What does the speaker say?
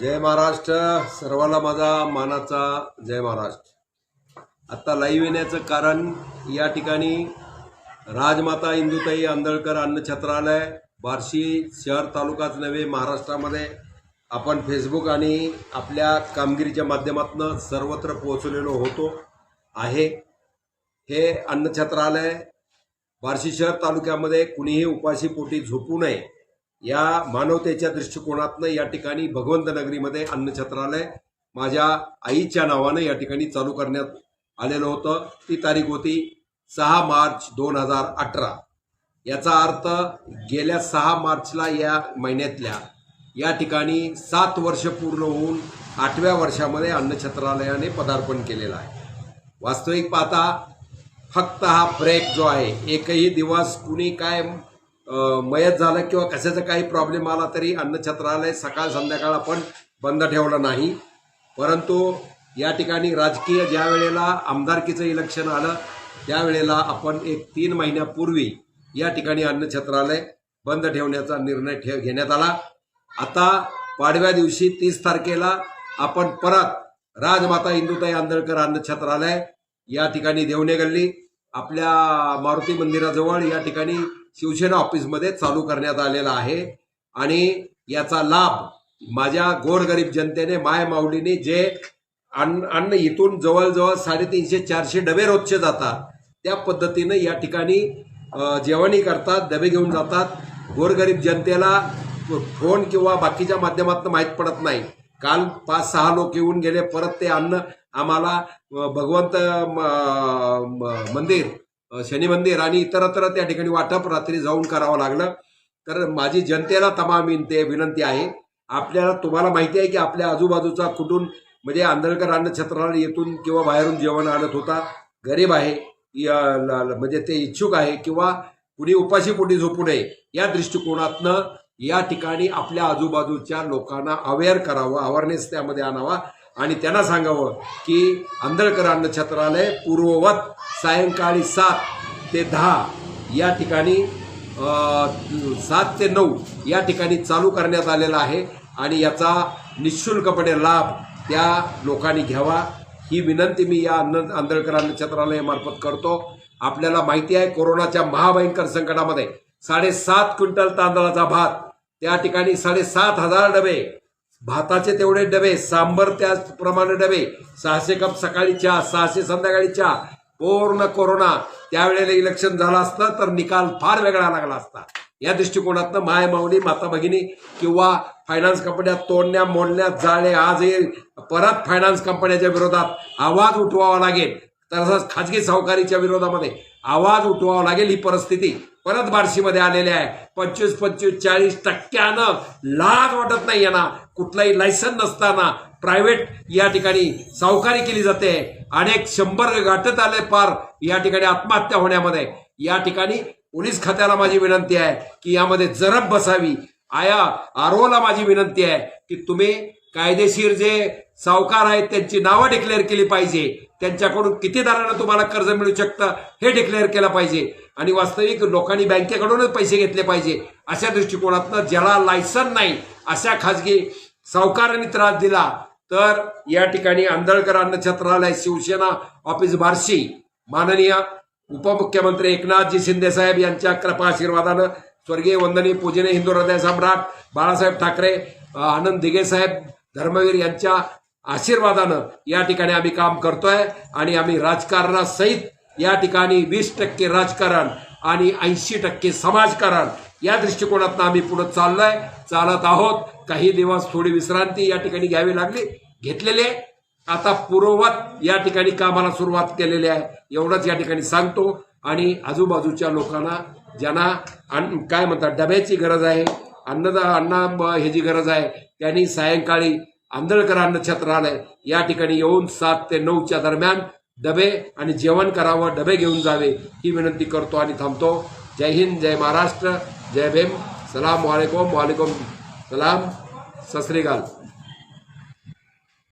जय महाराष्ट्र. सर्वांना माझा मानाचा जय महाराष्ट्र. आत्ता लाईव्ह येण्याचं कारण या ठिकाणी राजमाता इंदुताई आंदळकर अन्न छत्रालय बार्शी शहर तालुकाच नव्हे महाराष्ट्रामध्ये आपण फेसबुक आणि आपल्या कामगिरीच्या माध्यमातून सर्वत्र पोहोचलेलो होतो आहे. हे अन्न छत्रालय बार्शी शहर तालुक्यामध्ये कुणीही उपाशी पोटी झोपू नये या मानवतेच्या दृष्टिकोनातनं या ठिकाणी भगवंत नगरीमध्ये अन्न छत्रालय माझ्या आईच्या नावानं या ठिकाणी चालू करण्यात आलेलं होतं. ती तारीख होती सहा मार्च दोन हजार अठरा. याचा अर्थ गेल्या सहा मार्चला या महिन्यातल्या या ठिकाणी सात वर्ष पूर्ण होऊन आठव्या वर्षामध्ये अन्न छत्रालयाने पदार्पण केलेलं आहे. वास्तविक पाहता फक्त हा ब्रेक जो आहे एकही दिवस कुणी काय मयत झालं किंवा कशाचा काही प्रॉब्लेम आला तरी अन्नछत्रालय सकाळ संध्याकाळ आपण बंद ठेवलं नाही. परंतु या ठिकाणी राजकीय ज्या वेळेला आमदारकीचं इलेक्शन आलं त्यावेळेला आपण एक तीन महिन्यापूर्वी या ठिकाणी अन्नछत्रालय बंद ठेवण्याचा निर्णय ठेव घेण्यात आला. आता पाडव्या दिवशी तीस तारखेला आपण परत राजमाता इंदुताई आंदळकर अन्नछत्रालय या ठिकाणी देवणे गल्ली आपल्या मारुती मंदिराजवळ या ठिकाणी शिवसेना ऑफिसमध्ये चालू करण्यात आलेला आहे. आणि याचा लाभ माझ्या गोरगरीब जनतेने माय माऊलीने जे अन्न अन्न इथून जवळजवळ साडेतीनशे चारशे डबे रोजचे जातात त्या पद्धतीनं या ठिकाणी जेवणही जेवणी करतात डबे घेऊन जातात. गोरगरीब जनतेला फोन किंवा बाकीच्या माध्यमातून माहीत पडत नाही. काल पाच सहा लोक येऊन गेले परत ते अन्न आम्हाला भगवंत म- म- मंदिर शनी मंदिर आणि इतरत्र त्या ठिकाणी वाटप रात्री जाऊन करावं लागलं. तर माझी जनतेला तमाम विनंती विनंती आहे. आपल्याला तुम्हाला माहिती आहे की आपल्या आजूबाजूचा कुठून म्हणजे आंधळकर अन्न छत्राला येथून किंवा बाहेरून जेवण आणत होता गरीब आहे या- म्हणजे ते इच्छुक आहे किंवा कुणी उपाशी पोटी झोपू नये या दृष्टिकोनातनं या ठिकाणी आपल्या आजूबाजूच्या लोकांना अवेअर करावं अवेअरनेस त्यामध्ये आणावा. आणि त्यांना सांगावं की आंधळकर अन्नछत्रालय पूर्ववत सायंकाळी सात ते दहा या ठिकाणी सात ते नऊ या ठिकाणी चालू करण्यात आलेला आहे आणि याचा निशुल्कपणे लाभ त्या लोकांनी घ्यावा. ही विनंती मी या अन्न आंधळकर अन्नछत्रालयामार्फत करतो. आपल्याला माहिती आहे कोरोनाच्या महाभयंकर संकटामध्ये साडेसात क्विंटल तांदळाचा भात त्या ठिकाणी साडेसात हजार डबे भाताचे तेवढे डबे सांबर त्याचप्रमाणे डबे सहाशे कप सकाळी चहा सहाशे संध्याकाळी चहा. पूर्ण कोरोना. त्यावेळेला इलेक्शन झालं असतं तर निकाल फार वेगळा लागला असता. या दृष्टिकोनातनं माय माऊली माता भगिनी किंवा फायनान्स कंपन्या तोडण्या मोडण्या जाळे आज हे परत फायनान्स कंपन्याच्या विरोधात आवाज उठवावा लागेल. तसंच खाजगी सावकारीच्या विरोधामध्ये आवाज उठवावा लागेल ही परिस्थिती. परत बार्शीमध्ये आलेली आहे. पंचवीस पंचवीस चाळीस टक्क्यानं लाज वाटत नाही यांना. कुठलाही लायसन नसताना प्रायव्हेट या ठिकाणी सावकारी केली जाते. अनेक शंभर गाठत आले पार या ठिकाणी आत्महत्या होण्यामध्ये. या ठिकाणी पोलीस खात्याला माझी विनंती आहे की यामध्ये जरब बसावी. आया आरोला माझी विनंती आहे की तुम्ही कायदेशीर जे सावकार आहेत त्यांची नावं डिक्लेअर केली पाहिजे. त्यांच्याकडून किती दरानं तुम्हाला कर्ज मिळू शकतं हे डिक्लेअर केलं पाहिजे. आणि वास्तविक लोकांनी बँकेकडूनच पैसे घेतले पाहिजे. अशा दृष्टिकोनातनं ज्याला लायसन नाही अशा खाजगी सावकारांनी त्रास दिला तर या ठिकाणी आंधळकर अन्न छत्रालय शिवसेना ऑफिस बार्शी माननीय उपमुख्यमंत्री एकनाथजी शिंदे साहेब यांच्या कृपा आशीर्वादानं स्वर्गीय वंदनी पूजने हिंदू हृदय सम्राट बाळासाहेब ठाकरे आनंद दिघे साहेब धर्मवीर यांच्या आशीर्वादानं या ठिकाणी आम्ही काम करतोय आणि आम्ही राजकारणासहित या ठिकाणी वीस टक्के राजकारण आणि ऐंशी टक्के समाजकारण या दृष्टिकोनातून आम्ही पुढे चाललोय. चालत आहोत. काही दिवस थोडी विश्रांती या ठिकाणी घ्यावी लागली. घेतलेली आहे. आता पूर्ववत या ठिकाणी कामाला सुरुवात केलेली आहे. एवढंच या ठिकाणी सांगतो. आणि आजूबाजूच्या लोकांना ज्यांना काय म्हणतात डब्याची गरज आहे अन्नदा अण्णा ह्याची गरज आहे त्यांनी सायंकाळी आंधळकर अन्न छत्रालय या ठिकाणी येऊन सात ते नऊच्या दरम्यान डबे आणि जेवण करावं डबे घेऊन जावे ही विनंती करतो आणि थांबतो. जय हिंद जय महाराष्ट्र जय भीम. सलाम वालेकुम वालेकुम सलाम. सत